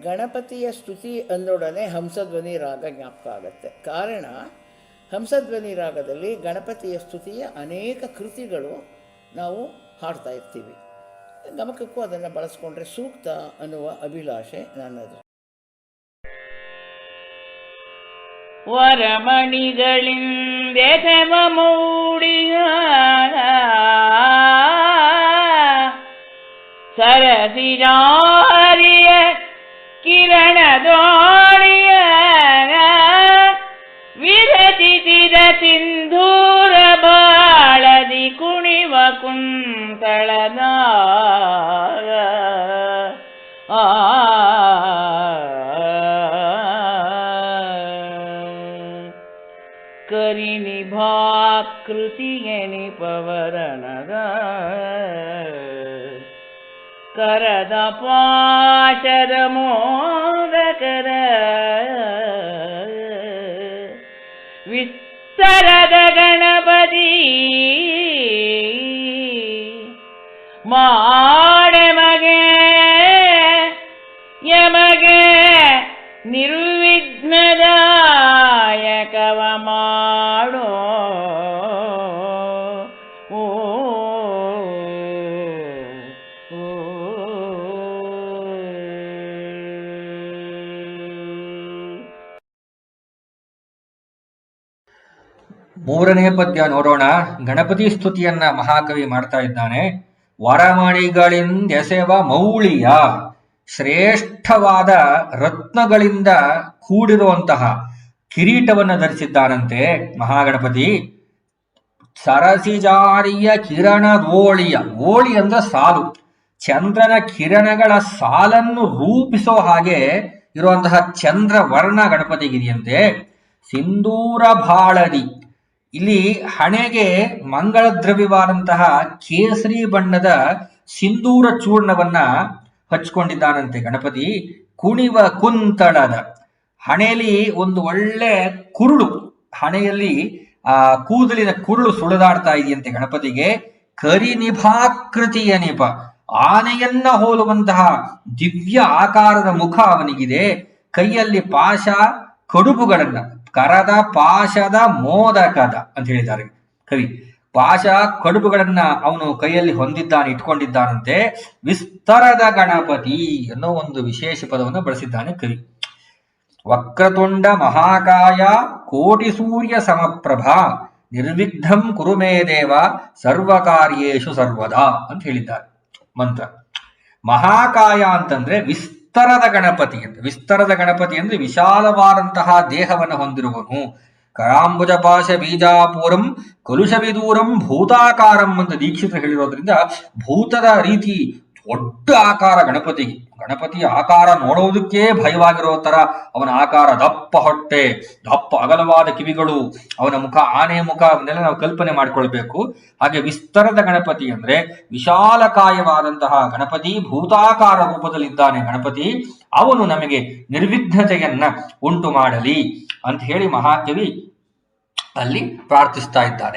ಗಣಪತಿಯ ಸ್ತುತಿ ಅಂದೊಡನೆ ಹಂಸಧ್ವನಿ ರಾಗ ಜ್ಞಾಪಕ ಆಗುತ್ತೆ. ಕಾರಣ, ಹಂಸಧ್ವನಿ ರಾಗದಲ್ಲಿ ಗಣಪತಿಯ ಸ್ತುತಿಯ ಅನೇಕ ಕೃತಿಗಳು ನಾವು ಹಾಡ್ತಾ ಇರ್ತೀವಿ. ಗಮಕಕ್ಕೂ ಅದನ್ನು ಬಳಸ್ಕೊಂಡ್ರೆ ಸೂಕ್ತ ಅನ್ನುವ ಅಭಿಲಾಷೆ ನನ್ನದು. ವರಮಣಿಗಳಿಂದ ಮೌಡಿಯ ಸರಸಿಜಾರಿಯ ಕಿರಣದೋಣಿಯ ವಿರಚಿಸಿದ ಸಿಂಧೂರ ಬಾಳದಿ ಕುಣಿವ ಕುಂತಳದ ಆ ಕರಿನಿಭಾಕೃತಿಯನಿ ಪವರಣದ ಕರದ ಪಾಶದ ಮೋದಕರ ವಿಸ್ತರದ ಗಣಪತಿ ಮಾಡೆಮಗೆ ಯಮಗೆ ನಿರ್ವಿಘ್ನದಾಯಕವ ಮಾಡೋ ಮೂರನೇ ಪದ್ಯ ನೋಡೋಣ. ಗಣಪತಿ ಸ್ತುತಿಯನ್ನ ಮಹಾಕವಿ ಮಾಡ್ತಾ ಇದ್ದಾನೆ. ವರಮಣಿಗಳಿಂದೆಸೆವ ಮೌಳಿಯ ಶ್ರೇಷ್ಠವಾದ ರತ್ನಗಳಿಂದ ಕೂಡಿರುವಂತಹ ಕಿರೀಟವನ್ನು ಧರಿಸಿದ್ದಾನಂತೆ ಮಹಾಗಣಪತಿ. ಸರಸಿಜಾರಿಯ ಕಿರಣದೋಳಿಯ ಓಳಿ ಅಂದ್ರೆ ಸಾಲು. ಚಂದ್ರನ ಕಿರಣಗಳ ಸಾಲನ್ನು ರೂಪಿಸೋ ಹಾಗೆ ಇರುವಂತಹ ಚಂದ್ರ ವರ್ಣ ಗಣಪತಿಗಿರಿಯಂತೆ. ಸಿಂಧೂರ ಬಾಳದಿ ಇಲ್ಲಿ ಹಣೆಗೆ ಮಂಗಳ ದ್ರವ್ಯವಾದಂತಹ ಕೇಸರಿ ಬಣ್ಣದ ಸಿಂಧೂರ ಚೂರ್ಣವನ್ನ ಹಚ್ಕೊಂಡಿದ್ದಾನಂತೆ ಗಣಪತಿ. ಕುಣಿವ ಕುಂತಳದ. ಹಣೆಯಲ್ಲಿ ಒಂದು ಒಳ್ಳೆ ಕುರುಳು, ಹಣೆಯಲ್ಲಿ, ಆ, ಕೂದಲಿನ ಕುರುಳು ಸುಳಿದಾಡ್ತಾ ಇದೆಯಂತೆ ಗಣಪತಿಗೆ. ಕರಿನಿಭಾಕೃತಿಯ ನಿಭ ಆನೆಯನ್ನ ಹೋಲುವಂತಹ ದಿವ್ಯ ಆಕಾರದ ಮುಖ ಅವನಿಗಿದೆ. ಕೈಯಲ್ಲಿ ಪಾಶ ಕಡುಬುಗಳನ್ನ. ಕರದ ಪಾಶದ ಮೋದಕದ ಅಂತ ಹೇಳಿದ್ದಾರೆ ಕವಿ. ಪಾಶ ಕಡುಬುಗಳನ್ನ ಅವನು ಕೈಯಲ್ಲಿ ಹೊಂದಿದ್ದಾನೆ, ಇಟ್ಕೊಂಡಿದ್ದಾನಂತೆ ವಿಸ್ತರದ ಗಣಪತಿ ಅನ್ನೋ ಒಂದು ವಿಶೇಷ ಪದವನ್ನು ಬಳಸಿದ್ದಾನೆ ಕವಿ. ವಕ್ರತುಂಡ ಮಹಾಕಾಯ ಕೋಟಿ ಸೂರ್ಯ ಸಮಪ್ರಭಾ ನಿರ್ವಿಘ್ನಂ ಕುರುಮೇ ದೇವ ಸರ್ವಕಾರ್ಯೇಶು ಸರ್ವದಾ ಅಂತ ಹೇಳಿದ್ದಾರೆ. ಮಂತ್ರ. ಮಹಾಕಾಯ ಅಂತಂದ್ರೆ ವಿಸ್ತರದ ಗಣಪತಿ ಅಂತ ವಿಸ್ತರದ ಗಣಪತಿ ಅಂದ್ರೆ ವಿಶಾಲವಾದಂತಹ ದೇಹವನ್ನು ಹೊಂದಿರುವನು. ಕರಾಂಬುಜ ಪಾಶ ಬೀಜಾಪೂರಂ ಕಲುಷವಿದೂರಂ ಭೂತಾಕಾರಂ ಅಂತ ದೀಕ್ಷಿತ ಹೇಳಿರೋದ್ರಿಂದ ಭೂತದ ರೀತಿ ದೊಡ್ಡ ಆಕಾರ ಗಣಪತಿಗೆ. ಗಣಪತಿಯ ಆಕಾರ ನೋಡೋದಕ್ಕೆ ಭಯವಾಗಿರೋ ತರ ಅವನ ಆಕಾರ ದಪ್ಪ ಹೊಟ್ಟೆ, ದಪ್ಪ ಅಗಲವಾದ ಕಿವಿಗಳು, ಅವನ ಮುಖ, ಆನೆ ಮುಖ, ಅವನ್ನೆಲ್ಲ ನಾವು ಕಲ್ಪನೆ ಮಾಡ್ಕೊಳ್ಬೇಕು. ಹಾಗೆ ವಿಸ್ತರದ ಗಣಪತಿ ಅಂದ್ರೆ ವಿಶಾಲಕಾಯವಾದಂತಹ ಗಣಪತಿ, ಭೂತಾಕಾರ ರೂಪದಲ್ಲಿದ್ದಾನೆ ಗಣಪತಿ. ಅವನು ನಮಗೆ ನಿರ್ವಿಘ್ನತೆಯನ್ನ ಉಂಟು ಮಾಡಲಿ ಅಂತ ಹೇಳಿ ಮಹಾಕವಿ ಅಲ್ಲಿ ಪ್ರಾರ್ಥಿಸ್ತಾ ಇದ್ದಾರೆ